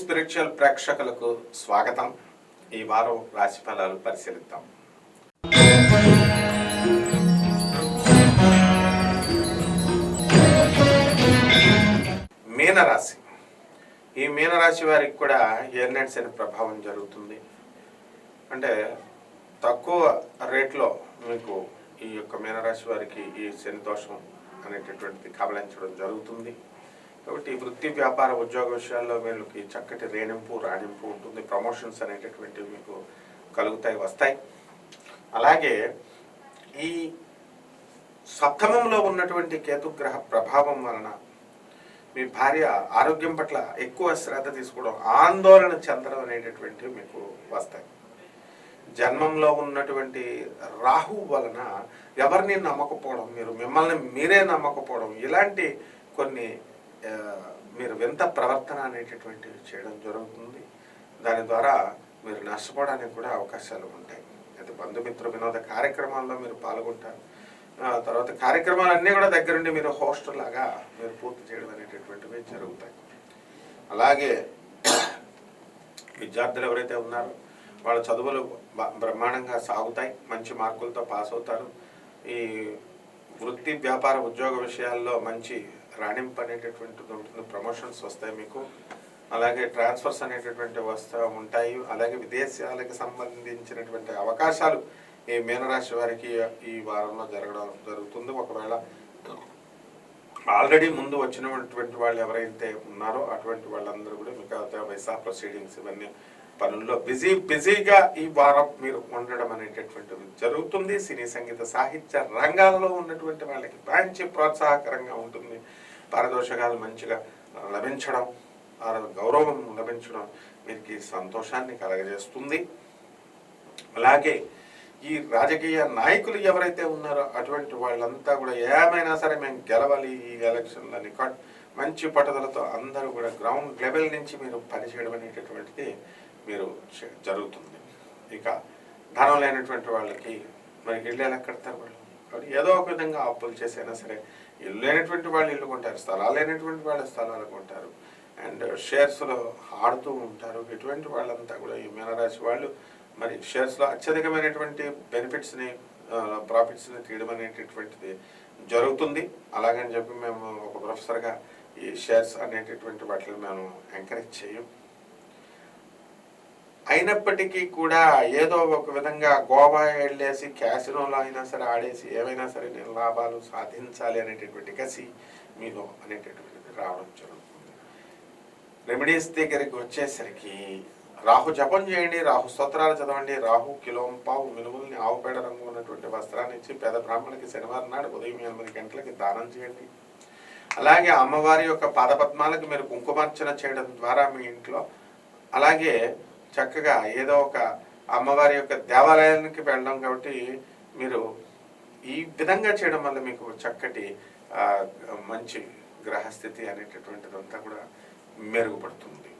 Spiritual ప్రేక్షకులకు స్వాగతం. ఈ వారం రాశి ఫలాలు పరిశీలిద్దాం. మీనరాశి. ఈ మీనరాశి వారికి కూడా ఏర్నెట్స్ అనే ప్రభావం జరుగుతుంది. అంటే తక్కువ రేట్లో మీకు ఈ యొక్క మీనరాశి వారికి ఈ శని దోషం అనేటటువంటిది కబలించడం జరుగుతుంది. కాబట్టి వృత్తి వ్యాపార ఉద్యోగ విషయాల్లో వీళ్ళకి చక్కటి రేణింపు రాణింపు ఉంటుంది. ప్రమోషన్స్ అనేటటువంటివి మీకు కలుగుతాయి వస్తాయి. అలాగే ఈ సప్తమంలో ఉన్నటువంటి కేతుగ్రహ ప్రభావం వలన మీ భార్య ఆరోగ్యం పట్ల ఎక్కువ శ్రద్ధ తీసుకోవడం ఆందోళన చెందడం అనేటటువంటివి మీకు వస్తాయి. జన్మంలో ఉన్నటువంటి రాహు వలన ఎవరిని నమ్మకపోవడం మీరు మిమ్మల్ని మీరే నమ్మకపోవడం ఇలాంటి కొన్ని మీరు వింత ప్రవర్తన అనేటటువంటివి చేయడం జరుగుతుంది. దాని ద్వారా మీరు నష్టపోవడానికి కూడా అవకాశాలు ఉంటాయి. అయితే బంధుమిత్ర వినోద కార్యక్రమాల్లో మీరు పాల్గొంటారు. ఆ తర్వాత కార్యక్రమాలన్నీ కూడా దగ్గరుండి మీరు హోస్ట్ లాగా మీరు పూర్తి చేయడం అనేటటువంటివి జరుగుతాయి. అలాగే విద్యార్థులు ఎవరైతే ఉన్నారో వాళ్ళ చదువులు బ- బ్రహ్మాండంగా సాగుతాయి. మంచి మార్కులతో పాస్ అవుతారు. ఈ వృత్తి వ్యాపార ఉద్యోగ విషయాల్లో మంచి రాణింపు అనేటటువంటిది ఉంటుంది ప్రమోషన్స్ వస్తాయి మీకు. అలాగే ట్రాన్స్ఫర్స్ అనేటటువంటి వస్తూ ఉంటాయి. అలాగే విదేశాలకు సంబంధించినటువంటి అవకాశాలు ఈ మీనరాశి వారికి ఈ వారంలో జరగడం జరుగుతుంది. ఒకవేళ ఆల్రెడీ ముందు వచ్చినటువంటి వాళ్ళు ఎవరైతే ఉన్నారో అటువంటి వాళ్ళందరూ కూడా మీకు వైసా ప్రొసీడింగ్స్ ఇవన్నీ పనుల్లో బిజీ బిజీగా ఈ వారం మీరు ఉండడం అనేటటువంటిది జరుగుతుంది. సినీ సంగీత సాహిత్య రంగాలలో ఉన్నటువంటి వాళ్ళకి మంచి ప్రోత్సాహకరంగా ఉంటుంది. పారదోషకాలు మంచిగా లభించడం వారి గౌరవం లభించడం వీరికి సంతోషాన్ని కలగజేస్తుంది. అలాగే ఈ రాజకీయ నాయకులు ఎవరైతే ఉన్నారో అటువంటి వాళ్ళంతా కూడా ఏమైనా సరే మేము గెలవాలి ఈ ఎలక్షన్లని కట్ మంచి పట్టుదలతో అందరూ కూడా గ్రౌండ్ లెవెల్ నుంచి మీరు పనిచేయడం అనేటటువంటిది మీరు జరుగుతుంది. ఇక ధనం లేనటువంటి వాళ్ళకి మరి ఇళ్ళు ఎలా కడతారు ఏదో ఒక విధంగా అప్పులు చేసైనా సరే ఇల్లు లేనటువంటి వాళ్ళు ఇల్లు కొంటారు స్థలాలు లేనటువంటి వాళ్ళు స్థలాలు కొంటారు. అండ్ షేర్స్లో ఆడుతూ ఉంటారు. ఇటువంటి వాళ్ళంతా కూడా ఈ మీనరాశి వాళ్ళు మరి షేర్స్లో అత్యధికమైనటువంటి బెనిఫిట్స్ని ప్రాఫిట్స్ని తీయడం అనేటటువంటిది జరుగుతుంది. అలాగని చెప్పి మేము ఒక ప్రొఫెసర్గా ఈ షేర్స్ అనేటటువంటి వాటిని మేము ఎంకరేజ్ చేయం. అయినప్పటికీ కూడా ఏదో ఒక విధంగా గోవా వెళ్ళేసి క్యాసినోలో అయినా సరే ఆడేసి ఏమైనా సరే నేను లాభాలు సాధించాలి అనేటటువంటి కసి మీలో అనేటటువంటిది రావడం జరుగుతుంది. రెమెడీస్ దగ్గరికి వచ్చేసరికి రాహు జపం చేయండి రాహు స్తోత్రాలు చదవండి రాహు కిలోంపావు మినుముల్ని ఆవుపేడ రంగు ఉన్నటువంటి వస్త్రాన్ని ఇచ్చి పేద బ్రాహ్మణులకి శనివారం నాడు ఉదయం ఎనిమిది గంటలకి దానం చేయండి. అలాగే అమ్మవారి యొక్క పాదపద్మాలకు మీరు కుంకుమార్చన చేయడం ద్వారా మీ ఇంట్లో అలాగే చక్కగా ఏదో ఒక అమ్మవారి యొక్క దేవాలయానికి వెళ్ళడం కాబట్టి మీరు ఈ విధంగా చేయడం వల్ల మీకు చక్కటి మంచి గ్రహస్థితి అనేటటువంటిదంతా కూడా మెరుగుపడుతుంది.